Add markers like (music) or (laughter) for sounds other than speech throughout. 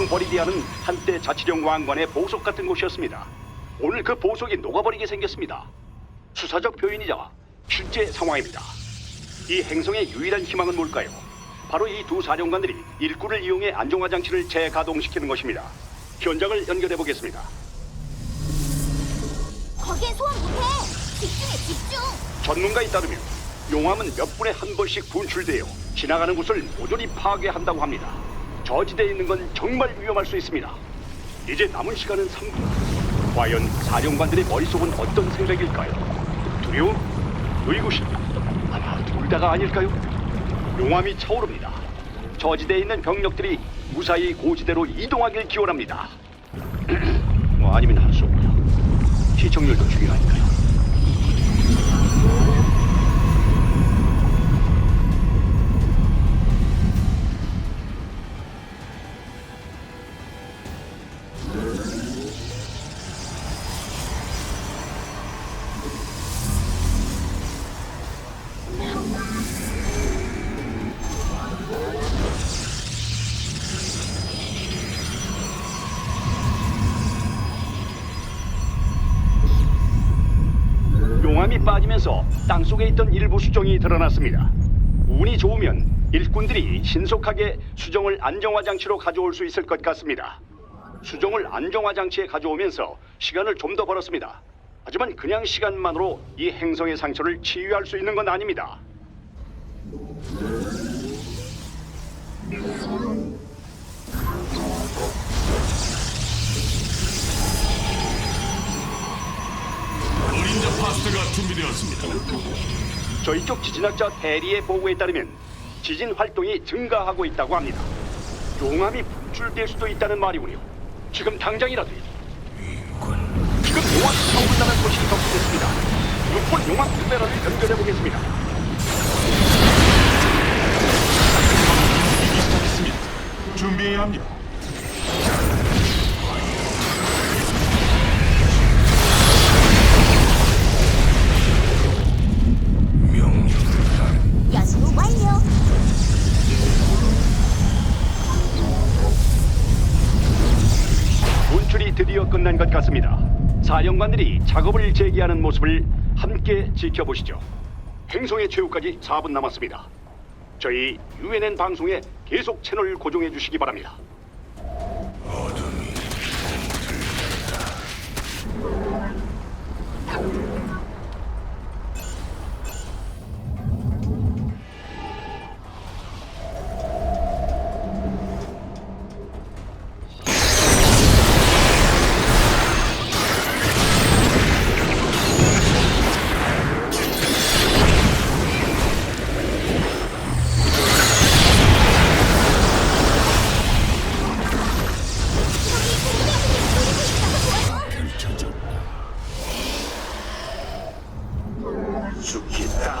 행성 버리디아는 한때 자치령 왕관의 보석 같은 곳이었습니다. 오늘 그 보석이 녹아버리게 생겼습니다. 수사적 표현이자 실제 상황입니다. 이 행성의 유일한 희망은 뭘까요? 바로 이 두 사령관들이 일꾼을 이용해 안정화 장치를 재가동시키는 것입니다. 현장을 연결해 보겠습니다. 거기엔 소환 못해. 집중해 집중. 전문가에 따르면 용암은 몇 분에 한 번씩 분출되어 지나가는 곳을 모조리 파괴한다고 합니다. 저지대에 있는 건 정말 위험할 수 있습니다. 이제 남은 시간은 3분. 과연 사령관들의 머릿속은 어떤 생각일까요? 두려움? 의구심? 아마 둘 다가 아닐까요? 용암이 차오릅니다. 저지대에 있는 병력들이 무사히 고지대로 이동하길 기원합니다. (clears throat) 뭐 아니면 할 수 없고요. 시청률도 중요하니까요. 용암이 빠지면서 땅 속에 있던 일부 수정이 드러났습니다. 운이 좋으면 일꾼들이 신속하게 수정을 안정화 장치로 가져올 수 있을 것 같습니다. 수정을 안정화 장치에 가져오면서 시간을 좀 더 벌었습니다. 하지만 그냥 시간만으로 이 행성의 상처를 치유할 수 있는 건 아닙니다. 저희 쪽 지진학자 대리의 보고에 따르면 지진 활동이 증가하고 있다고 합니다. 용암이 분출될 수도 있다는 말이군요. 지금 당장이라도 지금 용암이 차오른다는 소식이 접수됐습니다. 육군 용암 특별화를 연결해 보겠습니다. 준비해야 합니다. 사령관들이 작업을 재개하는 모습을 함께 지켜보시죠. 행성의 최후까지 4분 남았습니다. 저희 UNN 방송에 계속 채널 고정해 주시기 바랍니다.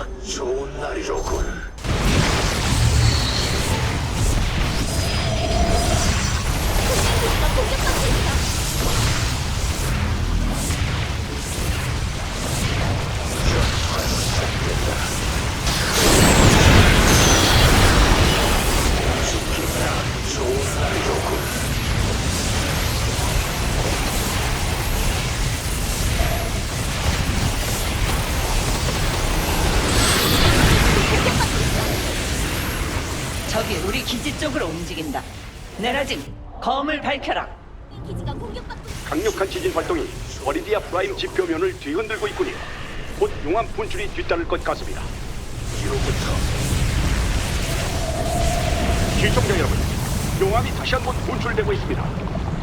죽기 딱 좋은 기지 쪽으로 움직인다. 내라짐, 검을 밝혀라. 기지가 공격받고. 강력한 지진 활동이 버리디아 프라임 지표면을 뒤흔들고 있군요. 곧 용암 분출이 뒤따를 것 같습니다. 이로부터 시청자 여러분, 용암이 다시 한번 분출되고 있습니다.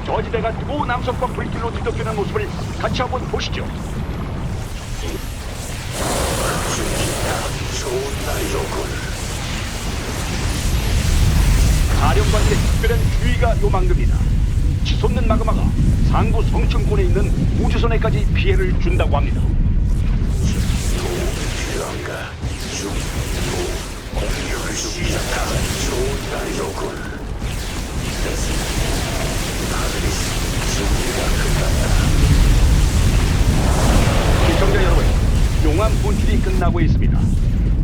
저지대가 뜨거운 남성과 불길로 뒤덮이는 모습을 같이 한번 보시죠. 사령관들의 특별한 주의가 요망됩니다. 치솟는 마그마가 상부 성층권에 있는 우주선에까지 피해를 준다고 합니다. 필요한가? 공격을 시작하. 좋은 날이로군. 하늘이. 시청자 여러분, 용암 분출이 끝나고 있습니다.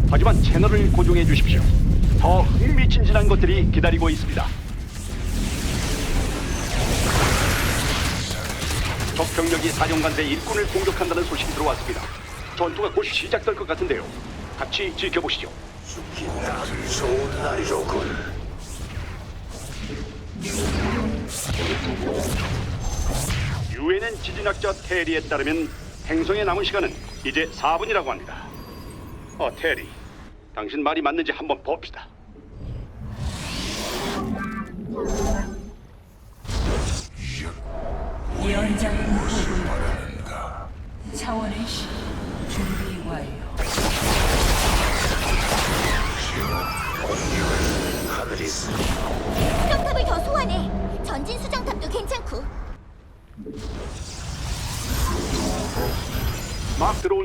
하지만 채널을 고정해 주십시오. 더 흥미진진한 것들이 기다리고 있습니다. 적 병력이 사령관대 일꾼을 공격한다는 소식이 들어왔습니다. 전투가 곧 시작될 것 같은데요. 같이 지켜보시죠. 죽기 딱 좋은 날이로군. 유엔엔 지진학자 테리에 따르면 행성에 남은 시간은 이제 4분이라고 합니다. 어, 테리. 당신 말이 맞는지 한번 봅시다.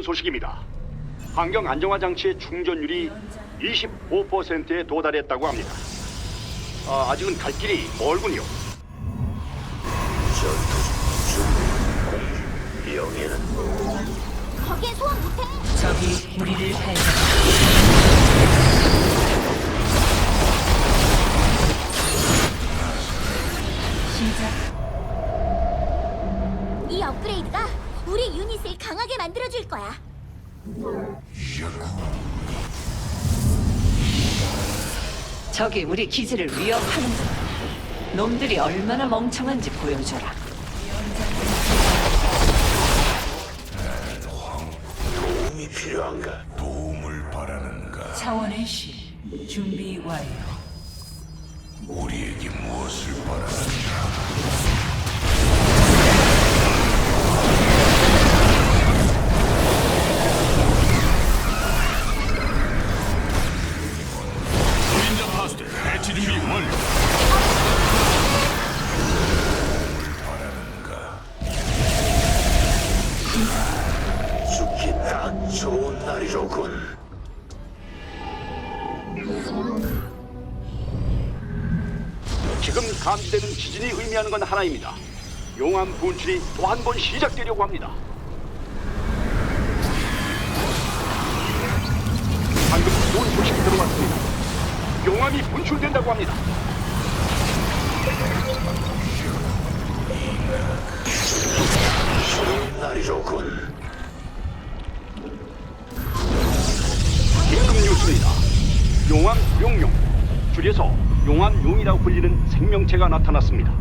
소식입니다. 환경 안정화 장치의 충전율이 25%에 도달했다고 합니다. 아, 아직은 갈 길이 멀군요. 전투 준비 명예는 거기엔 소환 못해. 적이 우리를 발견. 시작. 이 업그레이드가 유닛을 강하게 만들어줄 거야. 적이 우리 기지를 위협하는군. 놈들이 얼마나 멍청한지 보여줘라. 도움이 필요한가? 도움을 바라는가? 차원의 시 준비 완료. 우리에게 무엇을 바라는가? 죽기 딱 좋은 날이로군. 지금 감지되는 지진이 의미하는 건 하나입니다. 용암 분출이 또 한 번 시작되려고 합니다. 방금 좋은 소식이 들어왔습니다. 용암이 분출된다고 합니다. 좋은 날이로군. 긴급 뉴스입니다. 용암 용용, 줄여서 용암 용이라고 불리는 생명체가 나타났습니다.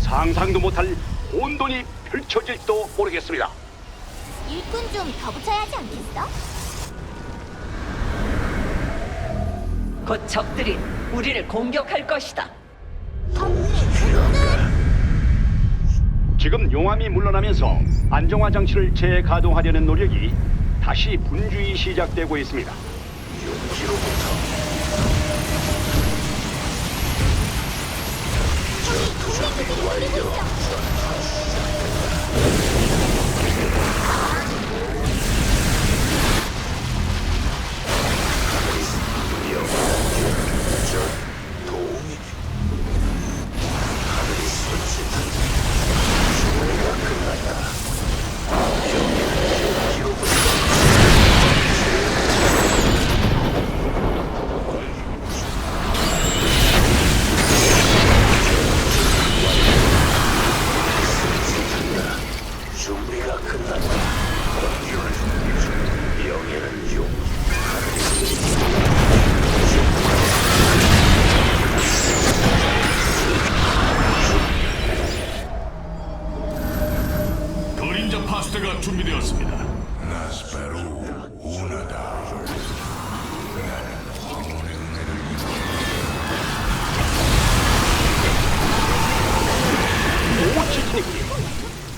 상상도 못할 혼돈이 펼쳐질지도 모르겠습니다. 일꾼 좀 더 붙여야 하지 않겠어? 곧 적들이 우리를 공격할 것이다. 지금 용암이 물러나면서 안정화 장치를 재가동하려는 노력이 다시 분주히 시작되고 있습니다.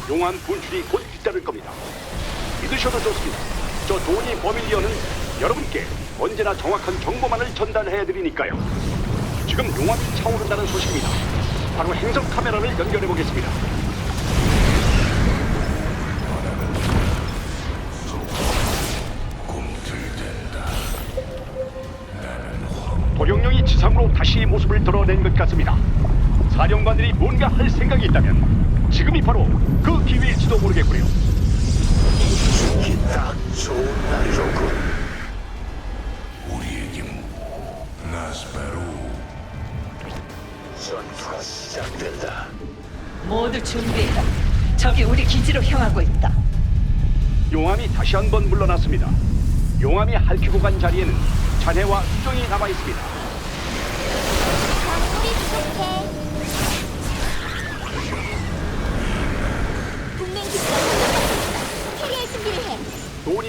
용암 분출이 곧 뒤따를 겁니다. 믿으셔도 좋습니다. 저 도니 버밀리어는 여러분께 언제나 정확한 정보만을 전달해 드리니까요. 지금 용암이 차오른다는 소식입니다. 바로 행성 카메라를 연결해 보겠습니다. 도룡령이 지상으로 다시 모습을 드러낸 것 같습니다. 사령관들이 뭔가 할 생각이 있다면 지금이 바로 그 기회일지도 모르겠고요. 죽기 딱 좋은 날이로군. 우리에게 나스페루 전투가 시작된다. 모두 준비해라. 적이 우리 기지로 향하고 있다. 용암이 다시 한 번 물러났습니다. 용암이 핥히고 간 자리에는 잔해와 수정이 남아 있습니다.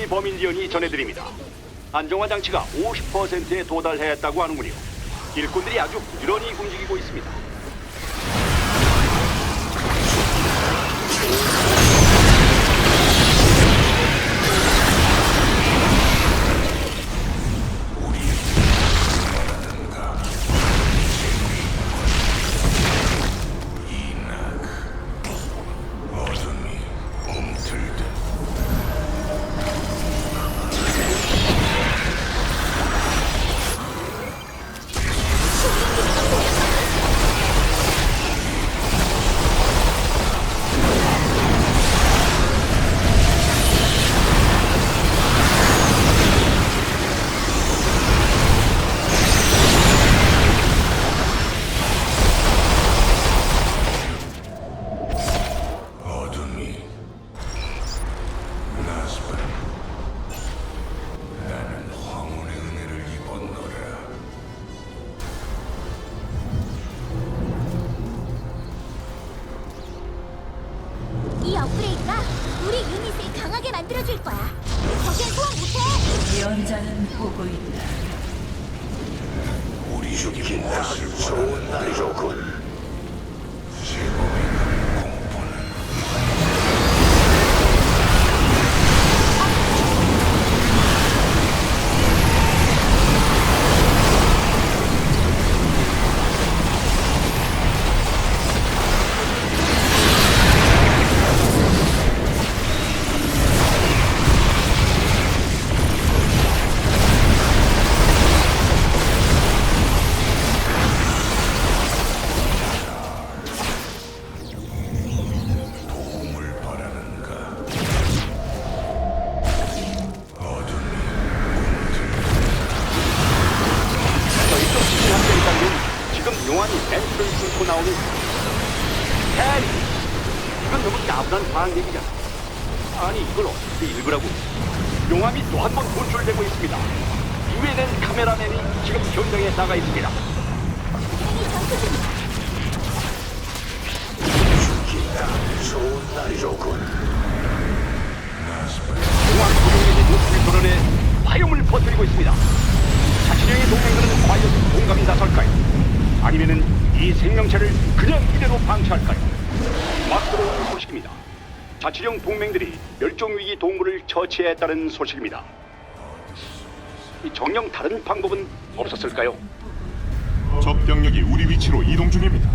도니 버밀리언이 전해드립니다. 안정화 장치가 50%에 도달했다고 하는군요. 일꾼들이 아주 부지런히 움직이고 있습니다. 용암이 멘트를 뚫고 나오는 해리 이건 너무 야분한 과학 얘기잖아. 아니 이걸 어떻게 읽으라고? 용암이 또 한 번 분출되고 있습니다. 유엔엔 카메라맨이 지금 현장에 나가 있습니다. 동맹이 전투 중이야. 죽기 딱 좋은 날이로군. 용암 구동력이 높이 드러내 화염을 퍼뜨리고 있습니다. 자치령의 동맹들은 과연 공감이 나설까요? 아니면은 이 생명체를 그냥 이대로 방치할까요? 막 들어오는 소식입니다. 자치령 동맹들이 멸종위기 동물을 처치했다는 소식입니다. 이 정령 다른 방법은 없었을까요? 적 병력이 우리 위치로 이동 중입니다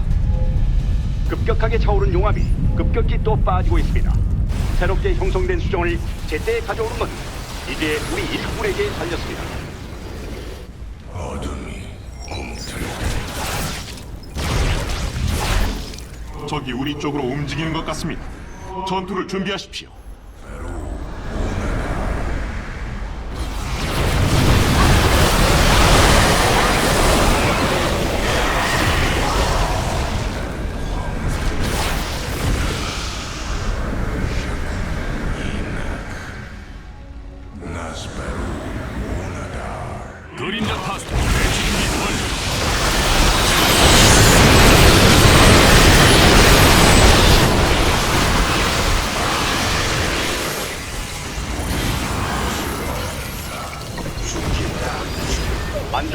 급격하게 차오른 용암이 급격히 또 빠지고 있습니다. 새롭게 형성된 수정을 제때 가져오는 건 이제 우리 일꾼에게 달렸습니다. 적이 우리 쪽으로 움직이는 것 같습니다. 전투를 준비하십시오.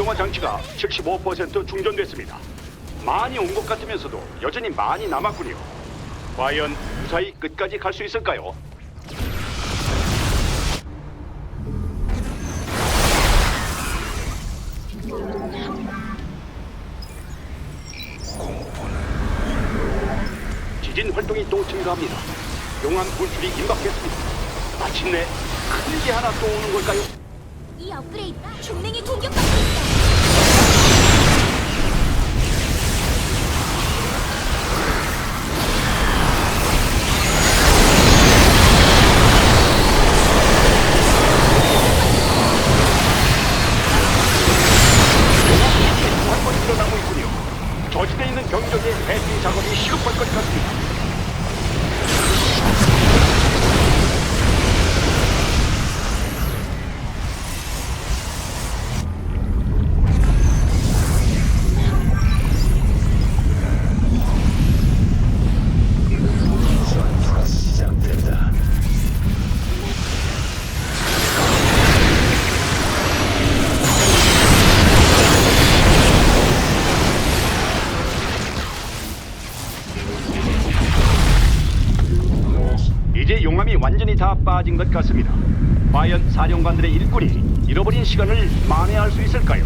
안정화 장치가 75% 충전됐습니다. 많이 온 것 같으면서도 여전히 많이 남았군요. 과연 무사히 끝까지 갈 수 있을까요? 지진 활동이 또 증가합니다. 용암 분출이 임박했습니다. 마침내 큰 게 하나 또 오는 걸까요? 이 업그레이드가 동맹이 공격받고 있어. 것 같습니다. 과연 사령관들의 일꾼이 잃어버린 시간을 만회할 수 있을까요?